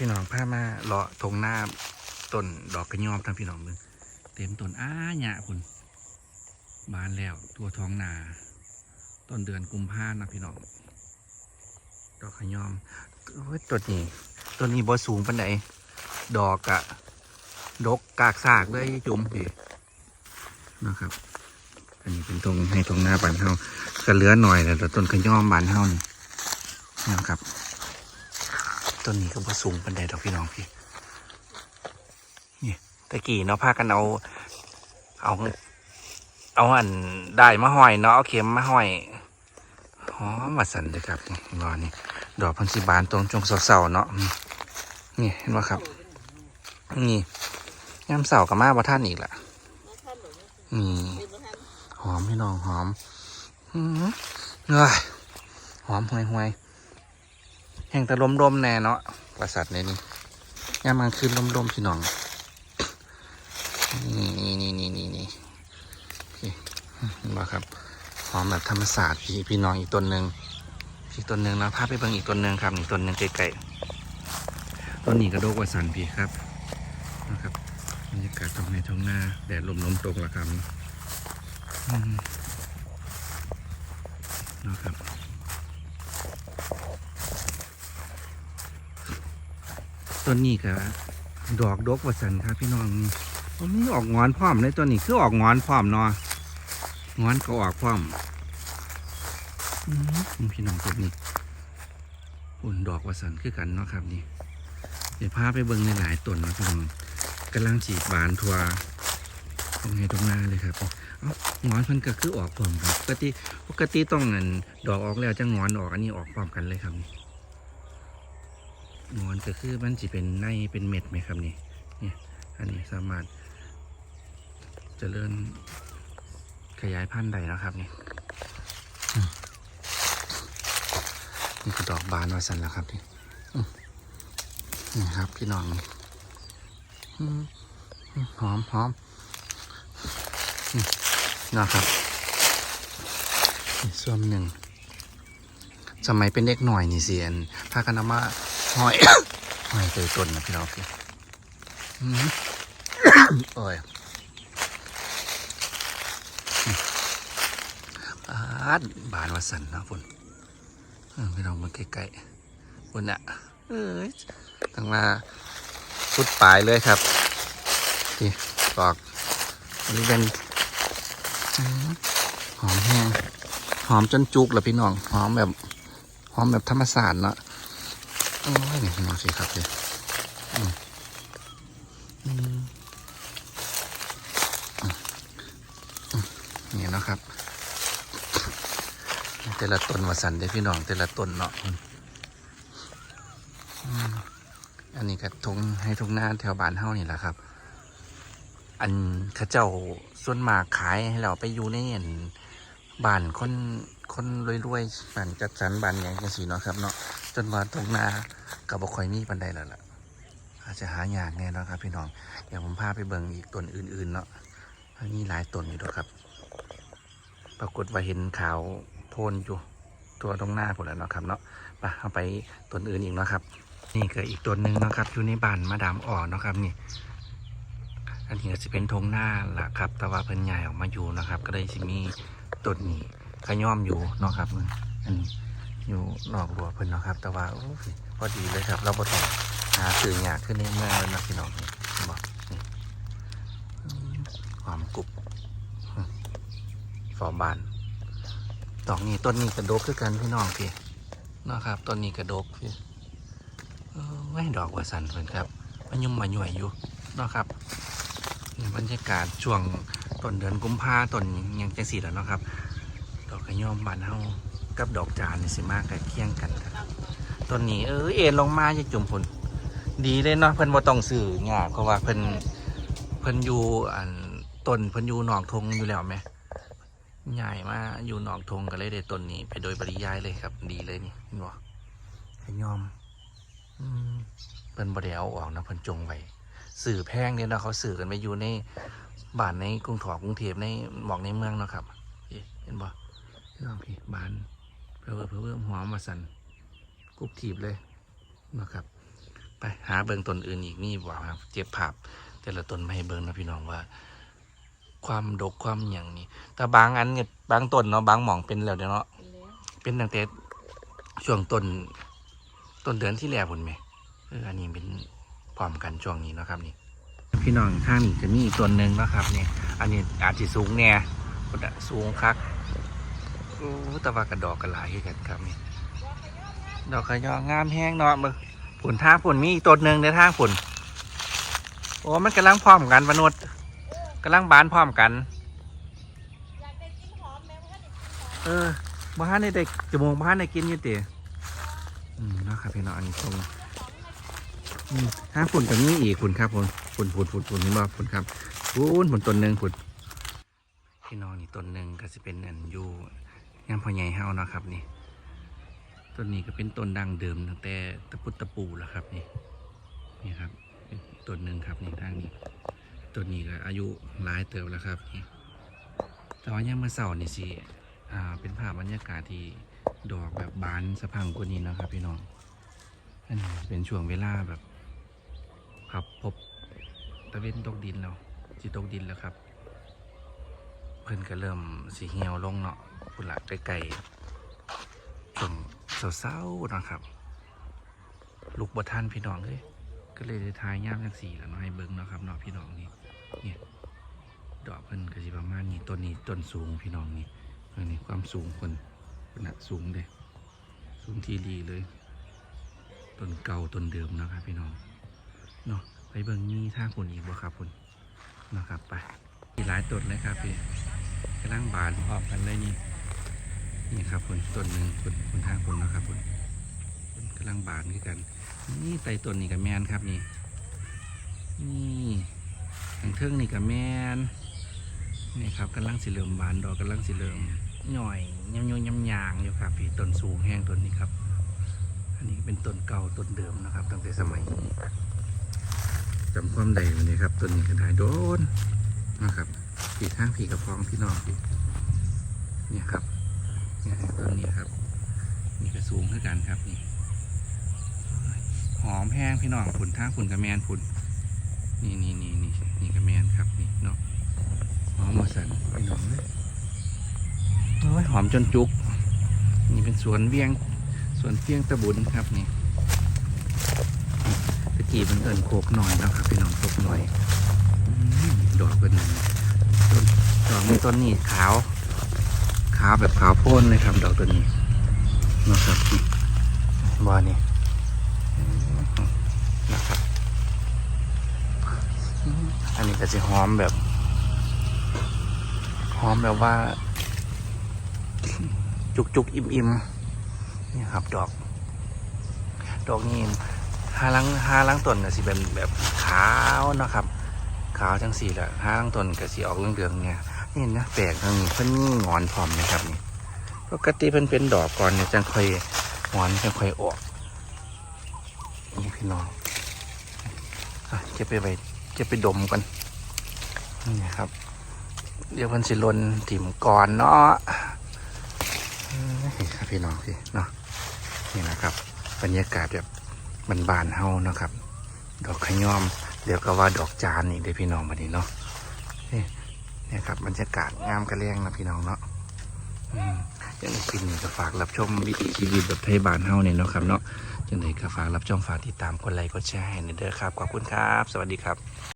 พี่น้องพามาเลาะทงหน้าต้นดอกกระยอมทั้งพี่น้องเบิ่งเต็มต้นอ้าหยะคุณบานแล้วตัวท้องนาต้นเดือนกุมภานะพี่น้องดอกกระยอมโอ้ยต้นนี้ต้นนี้บ่สูงปานใดดอกกะดกกากซากเลยจุ่มพี่นะครับ อันนี้เป็นตรงให้ตรงหน้าบานเฮาก็เหลือหน่อยแต่ต้นกระยอมบานเฮานี่นะครับ ต้นนี้ก็บ่สูงปันใดดอกพี่น้องพี่นี่ตะกี้เนาะพากันเอา เอา เอาอันได้มาห้อยเนาะเอาเข็มมาห้อยหอมมาสันเลยครับนี่รอนี่ดอกพันสิบานตรงจงเสาๆเนาะนี่เห็นไหมครับ นี่ย่ำเสากับมาบ่ท่านอีกละนี่หอมพี่น้องหอมอืมเอ้ยหอมห่วยห่วย แห่งแต่ลมลมแน่เนาะประสัตว์ในนี้ย่ำมันคืนลมลมพี่น้อง นี่นี่นี่นี่นี่นี่เห็นไหมครับหอมแบบธรรมศาสตร์พี่พี่น้องอีกต้นหนึ่งอีกต้นหนึ่งนะพาไปเบิ่งอีกต้นหนึ่งครับอีกต้นหนึ่งไกลๆต้นนี้กระโดกว่าสันพี่ครับนะครับบรรยากาศตรงในท้องหน้าแดดลมลมตกละครับนะครับ ต้นนี้ก็ดอกดกว่าสันครับพี่น้องนี่โอ้นี่ออกงอนพร้อมเลยตัวนี้คือออกงอนพร้อมเนาะงอนก็ออกพร้อมอืมพี่น้องตัวนี้อุ่นดอกวัสันคือกันเนาะครับนี่เดี๋ยวพาไปเบิ่งในหลายต้นนะพี่น้องกำลังฉีดบานทัวตรงไหนตรงหน้าเลยครับอ้างอนเพิ่นก็คือออกพร้อมครับปกติปกติต้องเงินดอกออกแล้วจะงอนออกอันนี้ออกพร้อมกันเลยครับนี่ งอนก็คือมันจะเป็นในเป็นเม็ดไหมครับนี่เนี่ยอันนี้สามารถจเจริญขยายพันธุ์ได้แล้วครับนี่นี่คือดอกบานวาสันแล้วครับนี่นี่ครับพี่น้องหอมหอมนะครับส่วนหนึ่งสมัยเป็นเด็กหน่อยนี่เสียนพากันมา หอยหอยเตยต้นนะพี่น้องเอืมโอ้ยบานบานวาสันนะพุ่นพี่น้องมาใกล้ๆบนน่ะ เอ้ยตั้งมาสุดปลายเลยครับนี่ดอกอันนี้เป็นหอมแห้งหอมจนจุกแล้วพี่น้องหอมแบบหอมแบบธรรมศาสตร์เนาะ อ้ยนี่มองสิครับเลยนี่นะครับ แต่ละต้นวาสันเด้พี่น้องแต่ละต้นเนาะอันนี้ก็ทงให้ทุงหน้าแถวบ้านเฮานี่แหละครับ อันข้าเจ้าส่วนมากขายให้เราไปอยู่ในอันบ้านคนคนรวยๆบ้านจัดสรรบ้านหยังจังซี่เนาะครับเนาะ นว่าทงนาก็บ่ค่อยมีปานใดแล้วล่ะ อาจจะหายากแน่นาะครับ พี่น้องเดี๋ยวผมพาไปเบิ่งอีกต้นอื่นๆเนาะมีหลายต้นอยู่ด้วยครับ ปรากฏว่าเห็นขาวโพลนอยู่ตัวตรงหน้าผมแล้วเนาะครับเนาะไปเอาไปต้นอื่นอีกเนาะครับ นี่ก็อีกต้นหนึ่งเนาะครับ อยู่ในบ้านมาดามอ่อนเนาะครับนี่อันนี้ก็จะเป็นทงหน้าละครับ แต่ว่าเพิ่นใหญ่ออกมาอยู่นะครับ ก็เลยจะมีต้นนี้ขย่อมอยู่เนาะครับ อันนี้ อยู่นอกรั้วเพิ่นเนาะครับ แต่ว่าพอดีเลยครับ เราบ่ต้องหาสื่อหยากขึ้นในเมืองเลยนะพี่น้องนี่บอกนี่ความกรุบฟอร์บานดอกนี้ต้นนี้กระดกคือกันพี่น้องพี่นะครับต้นนี้กระดกพี่ไว้ดอกว่าสันเพิ่นครับมันยุ่มมาหน่วยอยู่นะครับบรรยากาศช่วงต้นเดือนกุมภาต้นยังจังสีแล้วนะครับ ดอกกระย่อมบานเฮา กับดอกจานนี่สิมากใกล้เคียงกันครับต้นนี้เออเอ็นลงมาจะจุ่มผลดีเลยเนาะเพิ่นบ่ต้องซื้อหยากเพราะว่าเพิ่นเพิ่นอยู่อันต้นเพิ่นอยู่หนอกทงอยู่แล้วไหมใหญ่มาอยู่หนอกทงก็เลยได้ต้นนี้ ไปโดยปริยายเลยครับ ดีเลยนี่เห็นบ่ขยอมอืมเพิ่นบ่ได้เอาออกนะเพิ่นจงไว้สื่อแพงเนี่ยนะเขาสื่อกันไปอยู่ในบ้านในกรุงถอกรุงเทพในหมอกในเมืองเนาะครับเห็นบ่พี่น้องพี่บ้าน เพื่อเพื่อเพื่อหอมมาสันกุบถีบเลยนะครับ ไปหาเบิงต้นอื่นอีกนี่บ่ครับ เจ็บภาพแต่ละต้นไม่ให้เบิงนะพี่น้องว่า ความดกความหยังนี่แต่บางอันเนี่ยบางต้นเนาะบางหม่องเป็นแล้วเดี๋ยวเนาะเป็นตั้งแต่ช่วงต้นต้นเดือนที่แล้วพุ่นไหมเอออันนี้เป็นพร้อมกันช่วงนี้นะครับนี่ พี่น้องข้างนี้จะมีอีกต้นหนึ่งนะครับนี่อันนี้อาจจะสูงแน่สูงคัก โอ้ต่ว่ากระดอกกระหลายกันครับนี่ดอกกระยองงามแห้งเนาะเบิ่งผุนทางผุนมีอีกต้นหนึ่งในทางผุนโอ้มันกำลังพร้อมกันวนุษย์กำลังบานพร้อมกันเออบ้านในเด็กจมูกบ้านในกินอยู่ติอืมนาะครับพี่น้องอันนี้ตรงอืมถ้าฝุ่นกับนี้อีกฝุ่นครับฝุ่นฝุ่นฝุ่นฝุ่นฝุ่นนี่บ่ฝุ่นครับฝุ่นฝุ่นต้นหนึ่งฝุ่นพี่น้องนี่ต้นหนึ่งก็จะเป็นอันยู่ งามพ่อใหญ่เฮานะครับนี่ต้นนี้ก็เป็นต้นดังเดิมตั้งแต่ตะปุตตะปูแล้วครับนี่นี่ครับเป็นต้นหนึ่งครับนี่ทางนี้ต้นนี้ก็อายุหลายเติบแล้วครับนี่แต่ว่ายังเมื่อเสาร์นี่สิอ่าเป็นภาพบรรยากาศที่ดอกแบบบานสะพังกว่านี้นะครับ พี่น้องอันนี้เป็นช่วงเวลาแบบ ครับพบตะเวนตกดินแล้วสิตกดินแล้วครับ พิ่นก็เริ่มสีเหี่ยวลงเนาะพุ่นละไกลๆช่วงเศร้าๆนะครับ ลูกบ่ทันพี่น้องเลยก็เลยได้ทายย่ามจังสีแล้วเนาะให้เบิ่งเนาะครับเนาะพี่น้องนี่เนี่ยดอกเพิ่นก็สิประมาณนี้ต้นนี้ต้นสูงพี่น้องนี่อนี้ความสูงคนขนาดสูงเลยสูงทีดีเลยต้นเก่าต้นเดิมนะครับพี่น้องเนาะไปเบิ่งนี่ทางคนอีกบ่ครับคุณเนาะครับไปมีหลายต้นเลยครับพี่ กำลังบานพร้อมกันเลยนี่ นี่ครับคุณต้นหนึ่งคุณคุณทางคุณนะครับคุณกำลังบานคือกัน นี่ไต่ต้นนี่กับแมนครับนี่นี่ทางเทิงนี่กับแมนนี่ครับกำลังสิเริ่มบานดอกกำลังสิเริ่มหน่อยยำยำยำยางอยู่ครับพี่ต้นสูงแห้งต้นนี้ครับ อันนี้เป็นต้นเก่าต้นเดิมนะครับตั้งแต่สมัยจำความใดวันนี้ครับต้นนี้ก็ได้โดนนะครับ ผีข้างผีกระพองพี่น้องพี่เนี่ยครับเนี่ยต้นนี้ครับนี่ก็สูงเท่ากันครับนี่หอมแห้งพี่น้องผุนทางผุนกระแมนผุนนี่นี่นี่นี่นี่กระแมนครับนี่เนาะหอมมาสันพี่น้องเลยโอ้ยหอมจนจุก นี่เป็นสวนเวียงสวนเพียงตะบุญครับนี่ตะกี้มันเอินโคกหน่อยนะครับพี่น้องโคกหน่อยอดอกเป็นต้น ดอกนี้ต้นนี้ขาว ขาวแบบขาวโพ่นเลยครับ ดอกตัวนี้นะครับนี่ว่านี่นะครับ อันนี้ก็จะหอมแบบหอมแบบว่า จุกจุกอิ่มอิ่มนี่ครับ ดอก ดอกนี่หาลังหาลังต้นก็สิเป็นแบบขาวนะครับ ขาวจังสี่แหละหาลังต้นก็สิออกเหลืองๆเนี่ย นี่นะแปลกตรงนี้เพิ่นงอนพร้อมนะครับนี่ปกติเพิ่นเป็นดอกก่อนเนี่ยจังค่อยหงอนจังค่อยออกนี่พี่น้องอะเก็บไปไว้เก็บไปดมกันนี่ครับ เดี๋ยวเพิ่นสิลนถิ่มก่อนเนาะเอ้ยครับพี่น้องพี่เนาะนี่นะครับ บรรยากาศแบบบานๆเฮานะครับ ดอกขย้อมเดี๋ยวก็ว่าดอกจานนี่เด้พี่น้องมานี้เนาะนี่ เนี่ยครับบรรยากาศงามกระเลียงนะพี่น้องเนาะยังได้กินก็ฝากรับชมวิถีชีวิตแบบไทยบ้านเฮาเนี่ยเนาะครับเนาะจังไดก็ฝากรับชมฝากติดตามกดไลค์กดแชร์ให้เด้อครับขอบคุณครับ สวัสดีครับ